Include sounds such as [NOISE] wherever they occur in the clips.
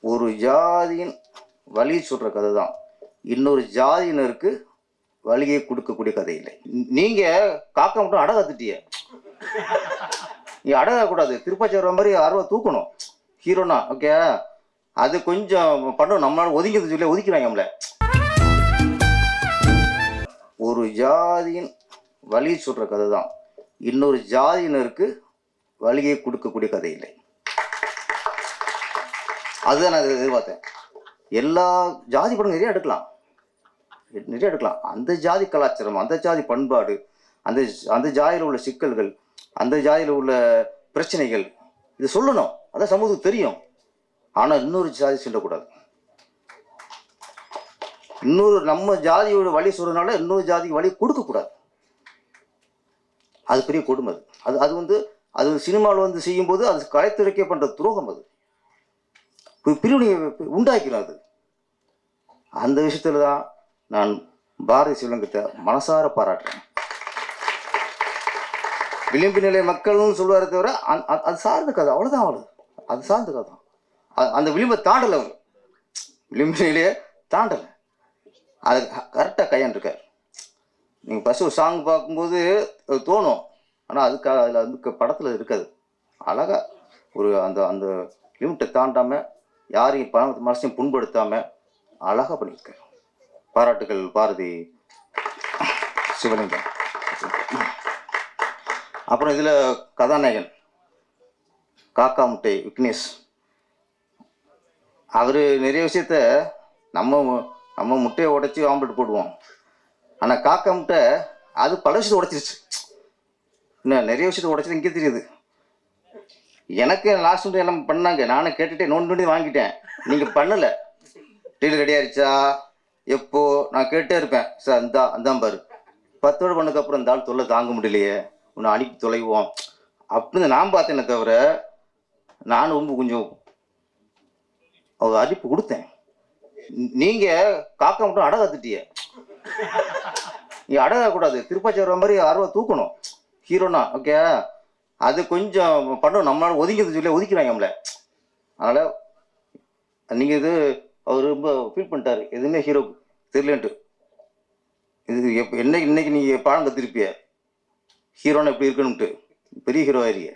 ஒரு ஜாதியின் வழி சொல்கிற கதை தான் இன்னொரு ஜாதியினருக்கு வழியை கொடுக்கக்கூடிய கதை இல்லை. நீங்கள் காக்க மட்டும் அடை கத்துட்டிய. நீ அடக கூடாது திருப்பாச்சி மாதிரி ஆர்வம் தூக்கணும். ஹீரோனா ஓகே அது கொஞ்சம் பண்ணும். நம்மளால ஒதுங்கிறது சொல்லி ஒதுக்கிறாங்க நம்மள. ஒரு ஜாதியின் வழி சொல்கிற கதை தான் இன்னொரு ஜாதியினருக்கு வழியை கொடுக்கக்கூடிய கதை இல்லை. அதுதான் நான் எதிர்பார்த்தேன். எல்லா ஜாதி படம் நிறைய எடுக்கலாம். நிறைய எடுக்கலாம். அந்த ஜாதி கலாச்சாரம் அந்த ஜாதி பண்பாடு அந்த அந்த ஜாதியில் உள்ள சிக்கல்கள் அந்த ஜாதியில் உள்ள பிரச்சனைகள் இது சொல்லணும். அதான் சமூகத்துக்கு தெரியும். ஆனால் இன்னொரு ஜாதி சொல்லக்கூடாது. இன்னொரு நம்ம ஜாதியோட வழி சொல்றதுனால இன்னொரு ஜாதிக்கு வழி கொடுக்கக்கூடாது. அது பெரிய கொடுமை அது. அது அது வந்து அது சினிமாவில் வந்து செய்யும்போது அது கலைத்துறைக்கே பண்ணுற துரோகம் அது. பிரிவினை உண்டாக்கிறோம் அது அந்த விஷயத்துல தான் நான் பாரதி சிவலிங்கத்தை மனசார பாராட்டுறேன். விளிம்பு நிலை மக்கள்னு சொல்லுவாரே தவிர அது- சார்ந்த கதை. அவ்வளோதான் அவ்வளோ அது சார்ந்த கதை. தான் அந்த விளிம்பை தாண்டலை அவர். விளிம்பு நிலையை தாண்டலை. அது கரெக்டாக கையாண்டிருக்கார். நீங்கள் ஃபஸ்ட்டு ஒரு சாங் பார்க்கும்போது அது தோணும். ஆனால் அதுக்காக அதில் வந்து படத்தில் இருக்காது. அழகாக ஒரு அந்த அந்த லிமிட்டை தாண்டாமல் யாரையும் பண மனசையும் புண்படுத்தாமல் அழகாக பண்ணியிருக்காரு பாராட்டுகள் பாரதி. சிவலிங்கம். அப்புறம் இதில் கதாநாயகன். காக்கா முட்டை விக்னேஷ். அவர் நிறைய விஷயத்த நம்ம நம்ம முட்டையை உடைச்சி ஆம்லெட் போடுவோம். ஆனால் காக்கா முட்டை அது பல விஷயத்தை உடைச்சிருச்சு. என்ன நிறைய விஷயத்தை உடைச்சது இங்கே தெரியுது. எனக்கு லாஸ்ட் வந்து எல்லாம் பண்ணாங்க. நானும் கேட்டுட்டே நோண்டு நோண்டி வாங்கிட்டேன். நீங்கள் பண்ணலை. டீல் ரெடி ஆயிடுச்சா எப்போ? நான் கேட்டே இருப்பேன். சார் அந்த அந்தான் பாரு. பத்து வருடம் பண்ணதுக்கப்புறம் இந்த ஆள் தொல்லை தாங்க முடியலையே. உன்னை அனுப்பி தொலைவோம். அப்படின்னு நான் பார்த்தேனே தவிர நானும் ரொம்ப கொஞ்சம் அவர் அறிப்பு கொடுத்தேன். நீங்கள் நீங்க காக்கா மட்டும் அடை கத்துட்டிய நீ அடக கூடாது திருப்பாச்சி வர மாதிரி ஆர்வம் தூக்கணும். ஹீரோனா ஓகே அது கொஞ்சம் பண்ணும் நம்மளால ஒதுக்கிறது சொல்லி ஒதுக்கிறாங்க நம்மள. அதனால் நீங்கள் இது அவர் ரொம்ப ஃபீல் பண்ணிட்டார். எதுவுமே ஹீரோ தெரியலன்ட்டு. இது எப் என்ன இன்னைக்கு நீங்கள் பாடம் கத்திருப்பிய ஹீரோனா எப்படி இருக்கணும்ட்டு. பெரிய ஹீரோ ஆயிருங்க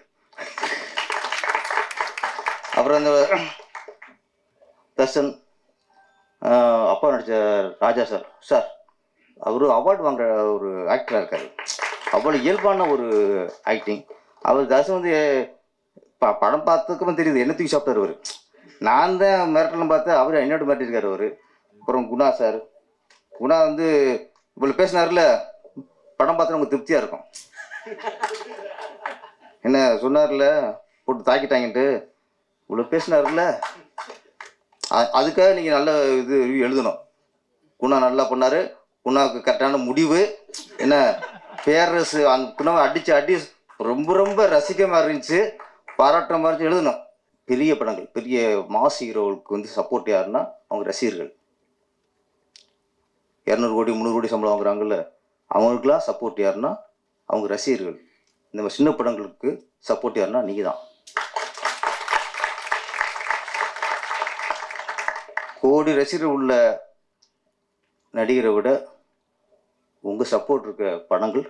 அப்புறம் அந்த தர்ஷன் அப்பா நடித்த ராஜா சார். சார் அவர் அவார்டு வாங்குற ஒரு ஆக்டராக இருக்கார். அவ்வளோ இயல்பான ஒரு ஆக்டிங் அவர் தசம் வந்து ப படம் பார்த்ததுக்கப்புறம் தெரியுது என்ன தூக்கி சாப்பிட்டாரு அவர். நான் தான் மிரட்டலம் பார்த்து அவர் என்னோட மிரட்டிருக்காரு அவர். அப்புறம் குணா சார். குணா வந்து இவ்வளோ பேசினார்ல படம் பார்த்தா நமக்கு திருப்தியாக இருக்கும். என்ன சொன்னார்ல போட்டு தாக்கிட்டாங்கன்ட்டு. இவ்வளோ பேசினார்ல அதுக்காக நீங்கள் நல்ல இது எழுதணும். குணா நல்லா பண்ணாரு. குணாவுக்கு கரெக்டான முடிவு. என்ன பேரரசு அந்த குணாவை அடிச்சு அடி ரொம்ப ரொம்ப ரசிக்க மாதிரி இருந்துச்சு. பாராட்டுற மாதிரி இருந்துச்சு, எழுதணும் பெரிய படங்கள் பெரிய மாஸ் ஹீரோவுக்கு வந்து சப்போர்ட் யாருன்னா அவங்க ரசிகர்கள். இரநூறு கோடி முந்நூறு கோடி சம்பளம் வாங்குறாங்கல்ல அவங்களுக்குலாம் சப்போர்ட் யாருன்னா அவங்க ரசிகர்கள். இந்த மாதிரி சின்ன படங்களுக்கு சப்போர்ட் யாருன்னா நீங்கள் தான் கோடி ரசிகர் உள்ள நடிகரை விட உங்கள் சப்போர்ட் இருக்க படங்கள்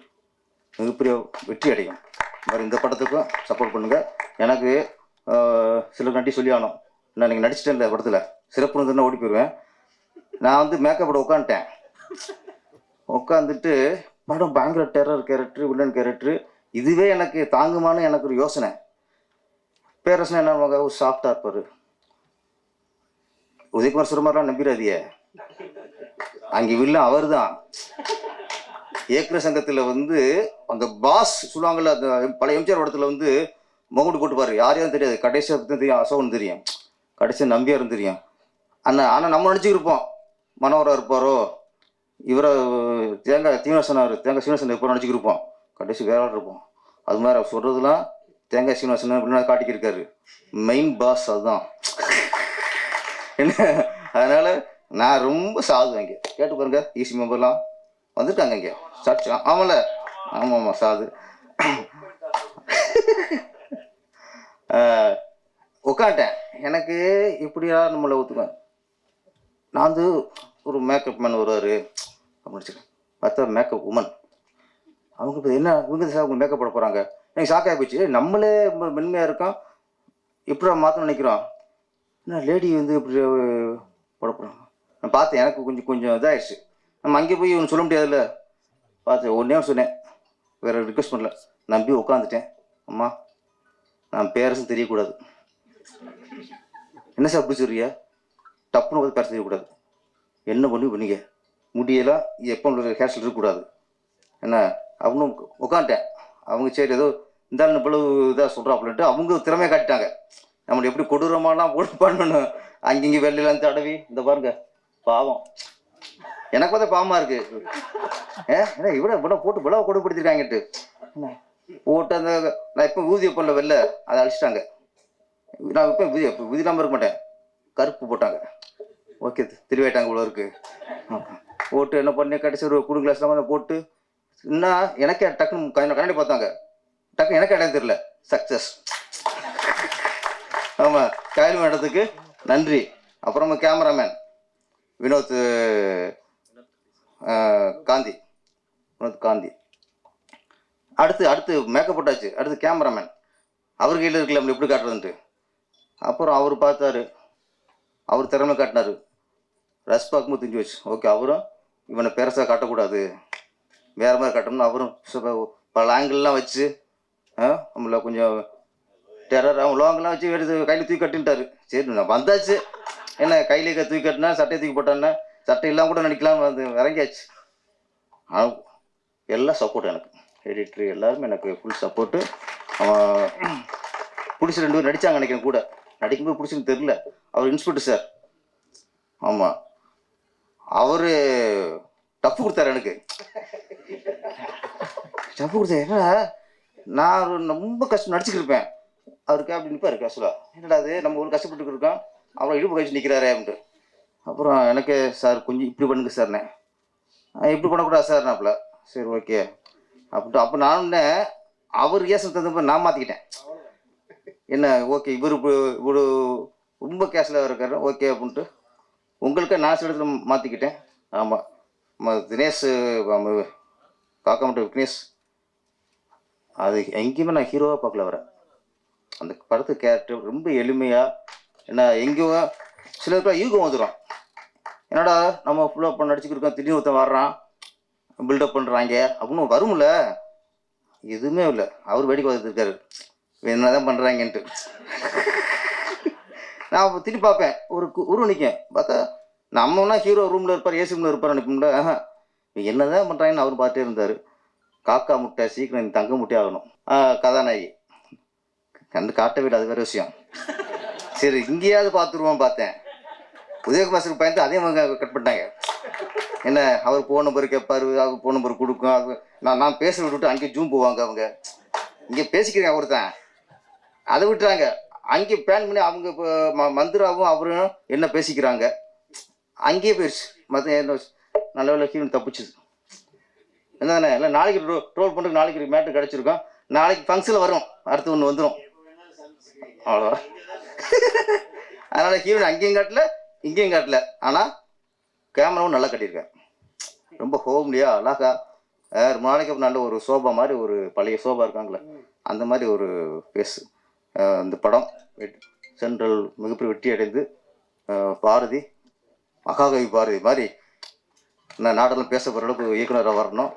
மிகப்பெரிய வெற்றி அடையும் மாதிரி இந்த படத்துக்கும் சப்போர்ட் பண்ணுங்கள் எனக்கு சில நட்டி சொல்லி ஆனோம் நான் நீங்கள் நடிச்சிட்டேன் இந்த படத்தில். சிறப்பு இருந்ததுன்னா ஓடி போயிடுவேன் நான் வந்து மேக்கப்போட உட்காந்துட்டேன். உட்காந்துட்டு படம் பயங்கர டெரர் கேரக்டர் வில்லன் கேரக்டர் இதுவே எனக்கு தாங்குமான்னு எனக்கு ஒரு யோசனை. பேரரசன் என்ன மக ஒரு சாஃப்டாக இருப்பார். உதயகுமார் சுரமாரெலாம் நம்பிடாதியே அங்கே வில்லன் அவர் தான் இயக்குனர் சங்கத்தில் வந்து அந்த பாஸ் சொல்லுவாங்கல்ல அந்த பழைய எம்ஜிஆர் படத்தில் வந்து முகமுடி போட்டுப்பாரு. யார் யாரும் தெரியாது. கடைசியாக பற்றி தெரியும். அசோகன் தெரியும். கடைசியாக நம்பியாரும் தெரியும். அண்ணா ஆனால் நம்ம நினச்சிக்கிருப்போம் மனோகரா இருப்பாரோ? இவரை தேங்காய் சீனிவாசனார் தேங்காய் சீனிவாசன் எப்போ நினச்சிக்கிருப்போம் கடைசி வேற இருப்போம். அது மாதிரி அவர் சொல்கிறதுலாம் தேங்காய் சீனிவாசன் அப்படின்னு காட்டிக்கிருக்காரு. மெயின் பாஸ் அதுதான். என்ன? அதனால் நான் ரொம்ப சாதுவேன் இங்கே கேட்டு பாருங்க. ஈசி மெம்பர்லாம் வந்திருக்காங்க இங்கே. சாட்சி ஆமாம்ல ஆமாம் ஆமாம் சாது உட்காந்துட்டேன் எனக்கு இப்படியா நம்மளை ஒத்துக்குவேன் நான் வந்து ஒரு மேக்கப் மேன் வருவார். அப்படின்னு வச்சுக்கேன் பார்த்தா மேக்கப் உமன் அவங்க இப்போ என்ன இவங்க சார் அவங்க மேக்கப் போட போகிறாங்க எனக்கு ஷாக் போச்சு. நம்மளே மென்மையாக இருக்கோம். இப்படி மாற்றணும்னு நினைக்கிறோம்? என்ன லேடி வந்து இப்படி போட போகிறாங்க நான் பார்த்தேன். எனக்கு கொஞ்சம் கொஞ்சம் இதாகிடுச்சு நம்ம அங்கே போய் ஒன்று சொல்ல முடியாதுல்ல? பார்த்து ஒன்றே சொன்னேன். வேறு ரிக்வெஸ்ட் பண்ணல. நம்பி உட்காந்துட்டேன் அம்மா நான் பேரரசும் தெரியக்கூடாது. என்ன சார் அப்படி சொல்றியா டப்புன்னு வந்து பேச தெரியக்கூடாது. என்ன பண்ணி பண்ணீங்க? முடியெல்லாம் எப்போ ஹேர் ஸ்டைல் இருக்கக்கூடாது என்ன அவனும் உட்காந்துட்டேன் அவங்க சரி ஏதோ இந்த இவ்வளவு இதாக சொல்கிறாப்புலன்ட்டு அவங்க திறமையை காட்டிட்டாங்க. நம்மளை எப்படி கொடூரமாலாம் போட்டு பண்ணணும்? அங்கிங்க வெள்ளையெல்லாம் தடவி இந்த பாருங்க பாவம். எனக்கு பார்த்தா பாவமாக இருக்கு. ஏன்னா என்ன இவ்வளோ இவ்வளோ போட்டு இவ்வளோ கொடுப்படுத்திருக்காங்கட்டு போட்டு அந்த நான் இப்போ ஊதிய பண்ணல வெளில அதை அழிச்சிட்டாங்க. நான் இப்போ விதி விதி இல்லாமல் இருக்க மாட்டேன். கருப்பு போட்டாங்க. ஓகே திருவாயிட்டாங்க இவ்வளோ இருக்கு. போட்டு என்ன பண்ணி கடைசி ஒரு குடு கிளாஸ்லாம் வந்து போட்டு என்ன எனக்கே டக்குன்னு கண்ண- கண்ணாடி பார்த்தாங்க. டக்குன்னு எனக்கு இடம் தெரியல. சக்ஸஸ் ஆமாம் காயல் மேடத்துக்கு நன்றி. அப்புறமா கேமராமேன் வினோத் காந்தி. வினோத் காந்தி. அடுத்து அடுத்து மேக்கப் போட்டாச்சு. அடுத்து கேமராமேன் அவர் கையில் இருக்கல நம்ம எப்படி காட்டுறதுன்ட்டு. அப்புறம் அவர் பார்த்தாரு. அவர் திறமை காட்டினார். ரஸ் பார்க்கும்போது தெரிஞ்சு வச்சு ஓகே அவரும் இவனை பெருசாக காட்டக்கூடாது. வேறு மாதிரி காட்டணும்னு அவரும் பல ஆங்கிள்லாம் வச்சு நம்மள கொஞ்சம் டெரர் அவன் லோங்கெல்லாம் வச்சு எடுத்து கையில் தூக்கி கட்டின்ட்டாரு. சரி நான் வந்தாச்சு. என்ன கையிலே தூக்கி கட்டினா சட்டையை தூக்கி போட்டான்னா சட்டை இல்லாமல் கூட நினைக்கலாம் வந்து இறங்கியாச்சு எல்லாம் சப்போர்ட் எனக்கு. எடிட்ரு எல்லாருமே எனக்கு ஃபுல் சப்போர்ட்டு அவன் பிடிச்சி ரெண்டு பேரும் நடித்தாங்க நினைக்கிறேன் கூட. நடிக்கும்போது பிடிச்சுன்னு தெரில அவர் இன்ஸ்பெக்டர் சார் ஆமாம் அவர் டஃப் கொடுத்தாரு எனக்கு. டஃப் கொடுத்தாரு என்னடா? நான் ரொம்ப கஷ்டம் நடிச்சுக்கிருப்பேன் அவருக்கு அப்படி நிற்பாரு கேஷுவலாக என்னடா அது நம்ம ஒரு கஷ்டப்பட்டு இருக்கோம். அப்புறம் இடுப்பு கழிச்சு நிற்கிறாரே அப்படின்ட்டு. அப்புறம் எனக்கு சார் கொஞ்சம் இப்படி பண்ணுங்க சார்ண்ணே "ஆ, இப்படி பண்ணக்கூடாது சார் நாப்பில் சரி ஓகே. அப்படின்ட்டு அப்போ நான் அவர் கேஸ் தகுந்த நான் மாற்றிக்கிட்டேன் என்ன ஓகே இவர் இவ்வளோ ரொம்ப கேஸில் இருக்காரு. ஓகே அப்படின்ட்டு உங்களுக்கே நான் சில இடத்துல மாற்றிக்கிட்டேன் ஆமாம் தினேஷ் ஆமா, விக்னேஷ் அது எங்கேயுமே நான் ஹீரோவாக பார்க்கல வரேன் அந்த படத்து கேரக்டர் ரொம்ப எளிமையாக என்ன எங்கேயும் சில பேர் யூகம் வந்துடும் என்னடா நம்ம ஃபுல்லாக பண்ண நடிச்சுக்கிருக்கோம் திடீர்னு ஒருத்தன் வர்றான் பில்டப் பண்ணுறாங்க அப்படின்னு வரும்ல. எதுவுமே இல்லை. அவர் வேடிக்கை பார்த்துருக்காரு என்ன தான் பண்ணுறாங்கன்ட்டு நான் திரும்பி பார்ப்பேன். ஒரு கு- உருவம் நிற்கும் பார்த்தா நம்மனா ஹீரோ ரூமில் இருப்பார் ஏசி ரூமில் இருப்பார் நினைப்போம்ல என்ன தான் பண்ணுறாங்கன்னு அவர் பார்த்துட்டே இருந்தார். காக்கா முட்டை சீக்கிரம் நீ தங்க முட்டை ஆகணும். ஆ, கதாநாயகி. கண்டு காட்ட வீடு அது வேறு விஷயம். சரி இங்கேயாவது பார்த்துருவோம் பார்த்தேன். உதயகுமார் பயந்து அதே மாதிரி கட் பண்ணிட்டாங்க. என்ன அவர் போன நம்பர் கேட்பாரு அவர் போன நம்பர் கொடுக்கும் அது நான் நான் பேச விட்டுட்டு அங்கே ஜூம் போவாங்க அவங்க. இங்கே பேசிக்கிறேன் ஒருத்தன் அதை விட்டுறாங்க. அங்கே பிளான் பண்ணி அவங்க இப்போ ம மந்திராவும் அவரும் என்ன பேசிக்கிறாங்க? அங்கேயே போயிடுச்சு. மற்ற என்ன நல்ல வேலை ஹீரோன் தப்பிச்சுது. என்னதானே இல்லை நாளைக்கு ரோ ட்ரோல் பண்ணுறதுக்கு நாளைக்கு மேட்டு கிடச்சிருக்கோம். நாளைக்கு ஃபங்க்ஷனில் வரும். அடுத்து ஒன்று வந்துடும் அவ்வளோ [LAUGHS] அதனால் ஹீரோன் அங்கேயும் காட்டல இங்கேயும் காட்டல. ஆனால் கேமராவும் நல்லா கட்டியிருக்கேன். ரொம்ப ஹோம்லியாக அழகா. ரொம்ப நாளைக்கு நல்ல ஒரு சோபா மாதிரி ஒரு பழைய சோபா இருக்காங்களே அந்த மாதிரி ஒரு ஃபேஸ் இந்த படம் சென்ட்ரல் மிகப்பெரிய வெற்றி அடைந்து பாரதி மகாகவி பாரதி மாதிரி நான் நாடெல்லாம் பேச போகிற அளவுக்கு இயக்குனராக வரணும்.